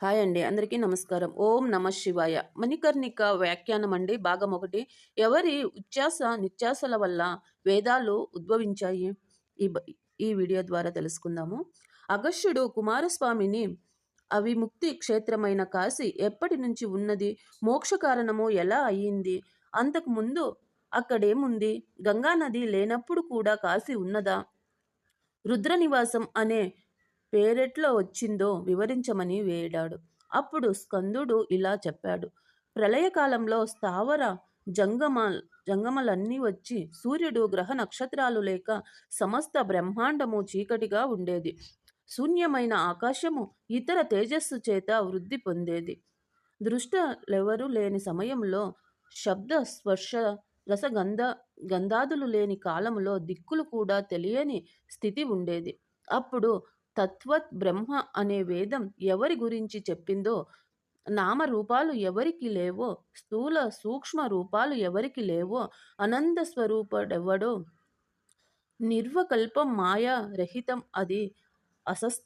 Hi అండి. అందరికీ నమస్కారం. ఓం నమ శివాయ. మణికర్ణిక వ్యాఖ్యానం అండి. భాగం ఒకటి. ఎవరి ఉచ్ఛ్యాస నిత్యాసల వల్ల వేదాలు ఉద్భవించాయి? ఈ ఈ వీడియో ద్వారా తెలుసుకుందాము. అగస్యుడు కుమారస్వామిని అవిముక్తి క్షేత్రమైన కాశీ ఎప్పటి నుంచి ఉన్నది? మోక్ష కారణము ఎలా అయ్యింది? అంతకు ముందు అక్కడేముంది? గంగా నది లేనప్పుడు కూడా కాశీ ఉన్నదా? రుద్ర నివాసం అనే పేరెట్లో వచ్చిందో వివరించమని వేడాడు. అప్పుడు స్కందుడు ఇలా చెప్పాడు. ప్రళయకాలంలో స్థావర జంగమ జంగమలన్నీ వచ్చి సూర్యుడు గ్రహ నక్షత్రాలు లేక సమస్త బ్రహ్మాండము చీకటిగా ఉండేది. శూన్యమైన ఆకాశము ఇతర తేజస్సు చేత వృద్ధి పొందేది. దృష్టలెవరూ లేని సమయంలో శబ్ద స్పర్శ రసగంధ గంధాదులు లేని కాలంలో దిక్కులు కూడా తెలియని స్థితి ఉండేది. అప్పుడు తత్వత్ బ్రహ్మ అనే వేదం ఎవరి గురించి చెప్పిందో నామరూపాలు ఎవరికి లేవో స్థూల సూక్ష్మ రూపాలు ఎవరికి లేవో అనంత స్వరూపుడెవడో నిర్వకల్పం మాయా రహితం అది అసస్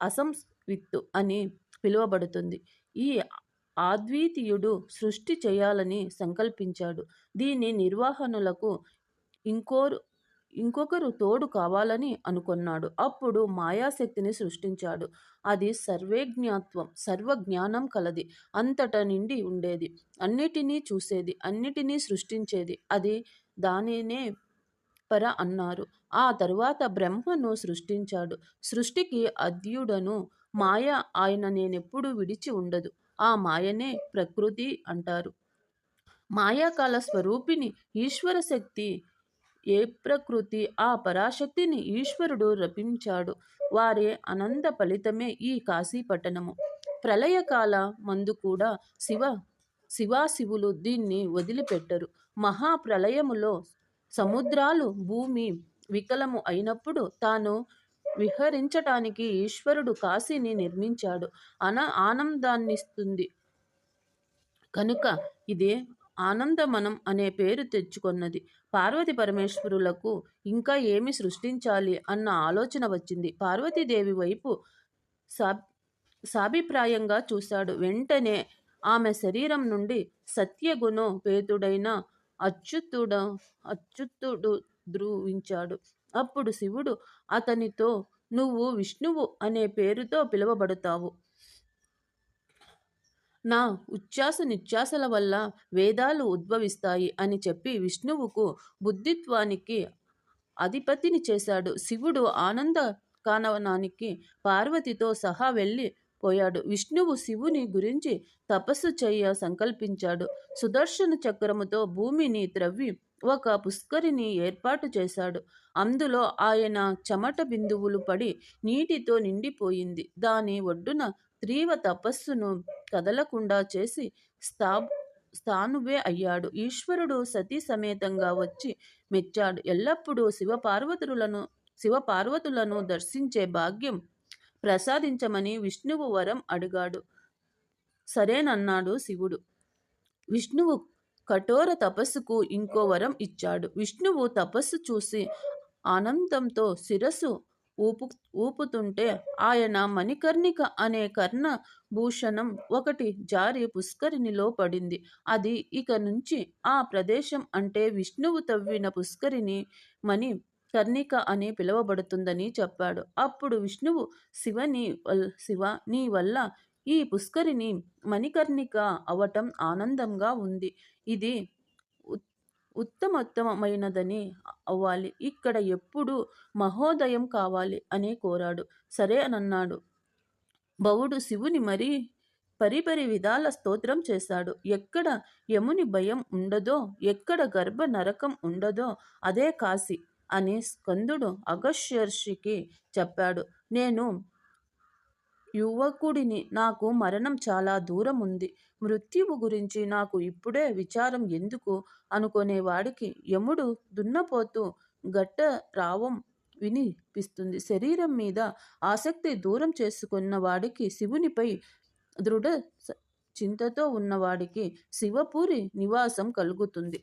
అసంవిత్తు అని పిలువబడుతుంది. ఈ ఆద్వితీయుడు సృష్టి చేయాలని సంకల్పించాడు. దీని నిర్వహణలకు ఇంకోరు ఇంకొకరు తోడు కావాలని అనుకున్నాడు. అప్పుడు మాయాశక్తిని సృష్టించాడు. అది సర్వేజ్ఞాత్వం సర్వజ్ఞానం కలది. అంతట నిండి ఉండేది. అన్నిటినీ చూసేది అన్నిటినీ సృష్టించేది. అది దానినే పర అన్నారు. ఆ తరువాత బ్రహ్మను సృష్టించాడు. సృష్టికి అద్యుడను మాయ ఆయన నేనెప్పుడు విడిచి ఉండదు. ఆ మాయనే ప్రకృతి అంటారు. మాయాకాల స్వరూపిణి ఈశ్వర శక్తి ఏ ప్రకృతి ఆ పరాశక్తిని ఈశ్వరుడు రపించాడు. వారే అనంత ఫలితమే ఈ కాశీ పట్టణము ప్రళయకాల మందు కూడా శివ శివాశివులు దీన్ని వదిలిపెట్టరు. మహాప్రళయములో సముద్రాలు భూమి వికలము అయినప్పుడు తాను విహరించటానికి ఈశ్వరుడు కాశీని నిర్మించాడు. అన ఆనందాన్నిస్తుంది. కనుక ఇదే ఆనందమనం అనే పేరు తెచ్చుకొన్నది. పార్వతి పరమేశ్వరులకు ఇంకా ఏమి సృష్టించాలి అన్న ఆలోచన వచ్చింది. పార్వతీదేవి వైపు సా సాభిప్రాయంగా చూశాడు. వెంటనే ఆమె శరీరం నుండి సత్యగుణో పేతుడైన అచ్యుతుడ అచ్యుతుడు ధ్రువించాడు. అప్పుడు శివుడు అతనితో నువ్వు విష్ణువు అనే పేరుతో పిలువబడతావు. నా ఉచ్ఛ్వాస నిశ్వాసల వల్ల వేదాలు ఉద్భవిస్తాయి అని చెప్పి విష్ణువుకు బుద్ధిత్వానికి అధిపతిని చేశాడు. శివుడు ఆనంద కానవనానికి పార్వతితో సహా వెళ్ళి పోయాడు. విష్ణువు శివుని గురించి తపస్సు చేయ సంకల్పించాడు. సుదర్శన చక్రముతో భూమిని త్రవ్వి ఒక పుష్కరిని ఏర్పాటు చేశాడు. అందులో ఆయన చెమట బిందువులు పడి నీటితో నిండిపోయింది. దాని ఒడ్డున తీవ్ర తపస్సును కదలకుండా చేసి స్థా స్థానువే అయ్యాడు. ఈశ్వరుడు సతీ సమేతంగా వచ్చి మెచ్చాడు. ఎల్లప్పుడూ శివపార్వతులను శివపార్వతులను దర్శించే భాగ్యం ప్రసాదించమని విష్ణువు వరం అడిగాడు. సరేనన్నాడు శివుడు. విష్ణువు కఠోర తపస్సుకు ఇంకో వరం ఇచ్చాడు. విష్ణువు తపస్సు చూసి ఆనందంతో శిరస్సు ఊపు ఊపుతుంటే ఆయన మణికర్ణిక అనే కర్ణ భూషణం ఒకటి జారి పుష్కరిణిలో పడింది అది ఇక నుంచి ఆ ప్రదేశం అంటే విష్ణువు తవ్విన పుష్కరిణి మణి కర్ణిక అని పిలువబడుతుందని చెప్పాడు. అప్పుడు విష్ణువు శివని వల్ శివ నీ వల్ల ఈ పుష్కరిణి మణికర్ణిక అవటం ఆనందంగా ఉంది. ఇది ఉత్తమోత్తమైనదని అవ్వాలి. ఇక్కడ ఎప్పుడు మహోదయం కావాలి అని కోరాడు. సరే అనన్నాడు. బవుడు శివుని మరీ పరిపరి విధాల స్తోత్రం చేశాడు. ఎక్కడ యముని భయం ఉండదో ఎక్కడ గర్భ నరకం ఉండదో అదే కాశీ అని స్కందుడు అగశ్యర్షికి చెప్పాడు. నేను యువకుడిని నాకు మరణం చాలా దూరం ఉంది మృత్యువు గురించి నాకు ఇప్పుడే విచారం ఎందుకు? అనుకునేవాడికి యముడు దున్నపోతూ గట్ట రావం వినిపిస్తుంది. శరీరం మీద ఆసక్తి దూరం చేసుకున్న వాడికి శివునిపై దృఢ చింతతో ఉన్నవాడికి శివపూరి నివాసం కలుగుతుంది.